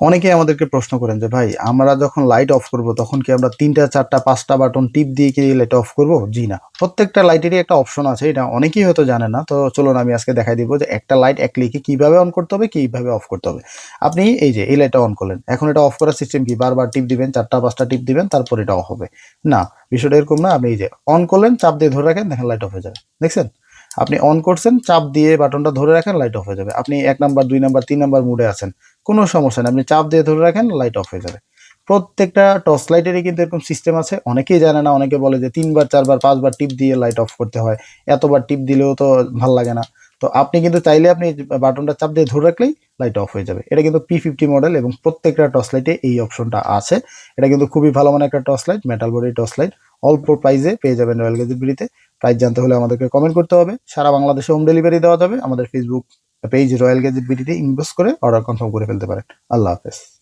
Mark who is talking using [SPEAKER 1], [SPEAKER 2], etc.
[SPEAKER 1] অনেকেই আমাদেরকে প্রশ্ন করেন যে, ভাই, আমরা যখন লাইট অফ করব, তখন কি আমরা তিনটা, চারটা, পাঁচটা বাটন টিপ দিয়ে কি লাইট অফ করব? জি না। প্রত্যেকটা লাইটেরই একটা অপশন আছে, এটা অনেকেই হয়তো জানে না। তো চলুন আমি আজকে দেখাই দিব যে, একটা লাইট এক ক্লিকে কীভাবে অন করতে হবে, কীভাবে অফ করতে হবে। আপনি এই যে, এই লাইটটা অন করলেন, এখন এটা অফ করার সিস্টেম কি? বারবার টিপ দিবেন, চারটা, পাঁচটা টিপ দিবেন, তারপর এটা অফ হবে। না, বিষয়টা এরকম না, আপনি এই যে অন করলেন, চাপ দিয়ে ধরে রাখেন, দেখেন লাইট অফ হয়ে যাবে। দেখছেন? আপনি অন করছেন, চাপ দিয়ে বাটনটা ধরে রাখেন লাইট অফ হয়ে যাবে। আপনি এক নাম্বার দুই নাম্বার তিন নাম্বার মুডে আছেন, কোনো সমস্যা নেই। আপনি চাপ দিয়ে ধরে রাখেন লাইট অফ হয়ে যাবে। প্রত্যেকটা টর্চ লাইটেরই কিন্তু এরকম সিস্টেম আছে। অনেকেই জানে না, অনেকে বলে যে তিনবার, চারবার, পাঁচবার টিপ দিয়ে লাইট অফ করতে হয়। এতবার টিপ দিলেও তো ভালো লাগে না। তো আপনি কিন্তু চাইলে আপনি বাটনটা চাপ দিয়ে ধরে রাখলেই লাইট অফ হয়ে যাবে। এটা কিন্তু পি ফিফটি মডেল এবং প্রত্যেকটা টর্চ লাইটে এই অপশনটা আছে। এটা কিন্তু খুবই ভালো মানের একটা torch light metal body torch light অল্প প্রাইজে পেয়ে যাবেন রয়্যাল গেজেটবিড়িতে প্রাইস জানতে হলে আমাদেরকে কমেন্ট করতে হবে। সারা বাংলাদেশে হোম ডেলিভারি দেওয়া যাবে। আমাদের ফেসবুক পেজ রয়্যাল গেজেট বিডিতে ইনভেস্ট করে অর্ডার কনফার্ম করে ফেলতে পারেন। আল্লাহ হাফেজ।